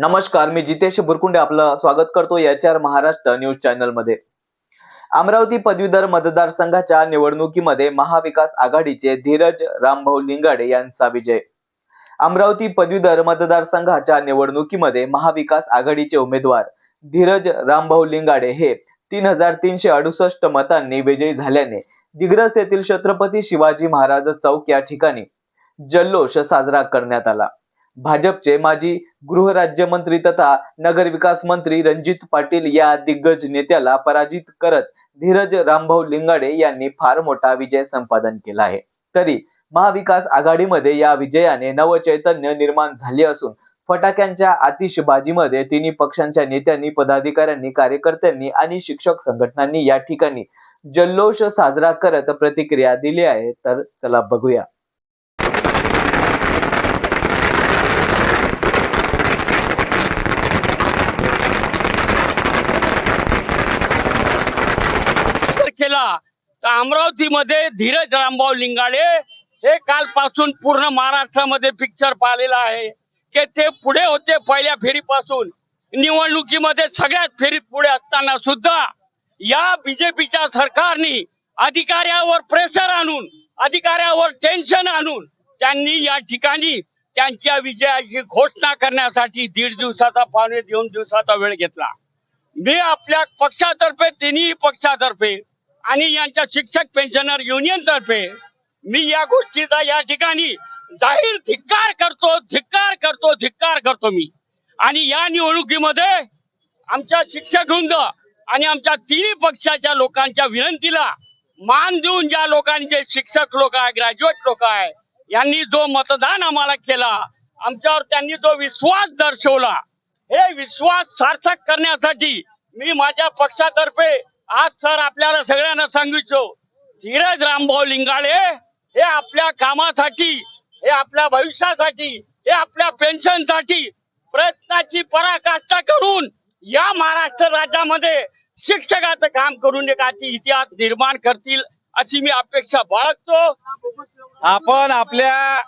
नमस्कार मी जितेश बुरकुंडे आपलं स्वागत करतो एच आर महाराष्ट्र न्यूज चॅनलमध्ये अमरावती पदवीधर मतदारसंघाच्या निवडणुकीमध्ये महाविकास आघाडीचे धीरज रामभाऊ लिंगाडे यांचा विजय. अमरावती पदवीधर मतदारसंघाच्या निवडणुकीमध्ये महाविकास आघाडीचे उमेदवार धीरज रामभाऊ लिंगाडे हे तीन हजार तीनशे अडुसष्ट मतांनी विजयी झाल्याने दिग्रस येथील छत्रपती शिवाजी महाराज चौक या ठिकाणी जल्लोष साजरा करण्यात आला. भाजपचे माजी गृहराज्यमंत्री तथा नगरविकास मंत्री रणजित पाटील या दिग्गज नेत्याला पराजित करत धीरज रामभाऊ लिंगाडे यांनी फार मोठा विजय संपादन केला आहे. तरी महाविकास आघाडीमध्ये या विजयाने नवचैतन्य निर्माण झाले असून फटाक्यांच्या आतिषबाजीमध्ये तिन्ही पक्षांच्या नेत्यांनी पदाधिकाऱ्यांनी कार्यकर्त्यांनी आणि शिक्षक संघटनांनी या ठिकाणी जल्लोष साजरा करत प्रतिक्रिया दिली आहे. तर चला बघूया. तारखेला तर अमरावतीमध्ये धीरज रामभाऊ लिंगाडे हे कालपासून पूर्ण महाराष्ट्रामध्ये पिक्चर पाहिलेला आहे. की ते पुढे होते पहिल्या फेरीपासून. निवडणुकीमध्ये सगळ्यात फेरीत पुढे असताना सुद्धा या बीजेपीच्या सरकारने अधिकाऱ्यावर प्रेशर आणून अधिकाऱ्यावर टेन्शन आणून त्यांनी या ठिकाणी त्यांच्या विजयाची घोषणा करण्यासाठी दीड दिवसाचा पावणे दोन दिवसाचा वेळ घेतला. मी आपल्या पक्षातर्फे तिन्ही पक्षातर्फे आणि यांच्या शिक्षक पेन्शनर युनियन तर्फे मी या गोष्टीचा या ठिकाणी जाहीर धिक्कार करतो धिक्कार करतो धिक्कार करतो मी. आणि या निवडणुकीमध्ये आमच्या शिक्षक वृंद आणि आमच्या तिन्ही पक्षाच्या लोकांच्या विनंतीला मान देऊन ज्या लोकांचे शिक्षक लोक आहे ग्रॅज्युएट लोक आहे यांनी जो मतदान आम्हाला केला आमच्यावर त्यांनी जो विश्वास दर्शवला हे विश्वास सार्थक करण्यासाठी मी माझ्या पक्षातर्फे आज सर आपल्याला सगळ्यांना सांगितलो धीरज रामभाऊ लिंगाळे हे आपल्या कामासाठी हे आपल्या भविष्यासाठी हे आपल्या पेन्शनसाठी प्रयत्नाची पराकाष्ठा करून या महाराष्ट्र राज्यामध्ये शिक्षकाचं काम करून एकाची इतिहास निर्माण करतील अशी मी अपेक्षा बाळगतो. आपण आपल्या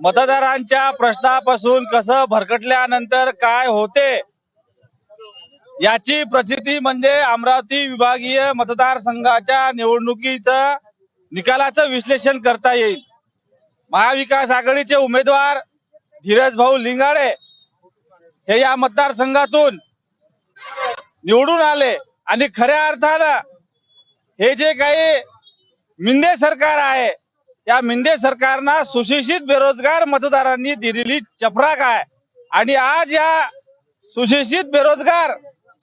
मतदारांच्या प्रश्नापासून कसं भरकटल्यानंतर काय होते याची प्रसिद्धी म्हणजे अमरावती विभागीय मतदारसंघाच्या निवडणुकीचं निकालाचं विश्लेषण करता येईल. महाविकास आघाडीचे उमेदवार धीरज भाऊ लिंगाडे हे या मतदारसंघातून निवडून आले आणि खऱ्या अर्थानं हे जे काही मिंदे सरकार आहे या मिंदे सरकारना सुशिक्षित बेरोजगार मतदारांनी दिलेली चपराक आहे. आणि आज या सुशिक्षित बेरोजगार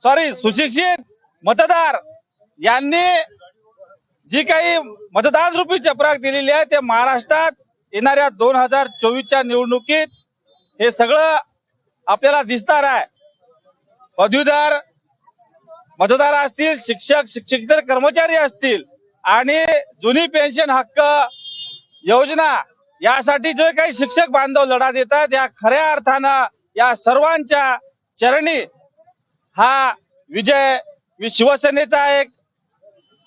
सॉरी सुशिक्षित मतदार. यांनी जी काही मतदान रूपी चपराक दिलेली आहे ते महाराष्ट्रात येणाऱ्या दोन हजार चोवीसच्या निवडणुकीत हे सगळं आपल्याला दिसणार आहे. पदवीधर मतदार असतील शिक्षक शिक्षकेतर कर्मचारी असतील आणि जुनी पेन्शन हक्क योजना यासाठी जे काही शिक्षक बांधव लढा देतात या खऱ्या अर्थानं या सर्वांच्या चरणी हा विजय शिवसेनेचा एक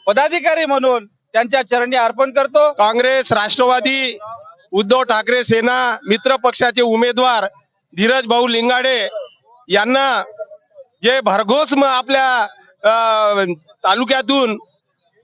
पदाधिकारी म्हणून त्यांच्या चरणी अर्पण करतो. काँग्रेस राष्ट्रवादी उद्धव ठाकरे सेना मित्र पक्षाचे उमेदवार धीरज भाऊ लिंगाडे यांना जे भरघोस आपल्या तालुक्यातून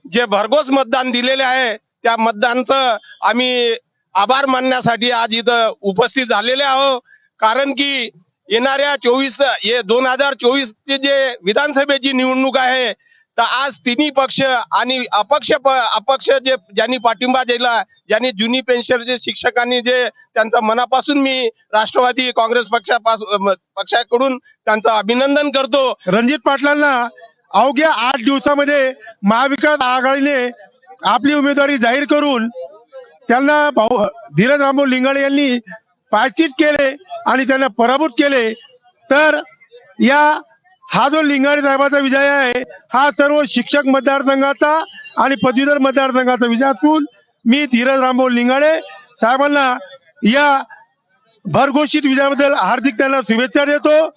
जे भरघोस मतदान दिलेले आहे त्या मतदानचं आम्ही आभार मानण्यासाठी आज इथं उपस्थित झालेले आहो कारण की येणाऱ्या चोवीस दोन हजार चोवीस चे जे विधानसभेची निवडणूक आहे तर आज तिन्ही पक्ष आणि अपक्ष प- अपक्ष जे ज्यांनी पाठिंबा दिला ज्यांनी जुनी पेन्शनचे शिक्षकांनी जे त्यांचा मनापासून मी राष्ट्रवादी काँग्रेस पक्षापासून पक्षाकडून त्यांचं अभिनंदन करतो. रणजित पाटलांना अवघ्या आठ दिवसामध्ये महाविकास आघाडीने आपली उमेदवारी जाहीर करून त्यांना भाऊ धीरज रामभाऊ लिंगाडे यांनी पायचीत केले. आणि त्यांना पराभूत केले तर या हा जो लिंगाडे साहेबाचा विजय आहे हा सर्व शिक्षक मतदारसंघाचा आणि पदवीधर मतदारसंघाचा विजय असून मी धीरज रामभाऊ लिंगाडे साहेबांना या भरघोषित विजयाबद्दल हार्दिक त्यांना शुभेच्छा देतो.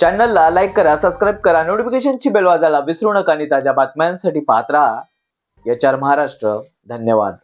चॅनलला लाईक करा सबस्क्राईब करा नोटिफिकेशनची बेल वाजायला विसरू नका आणि ताज्या बातम्यांसाठी पाहत राहा. एच महाराष्ट्र धन्यवाद.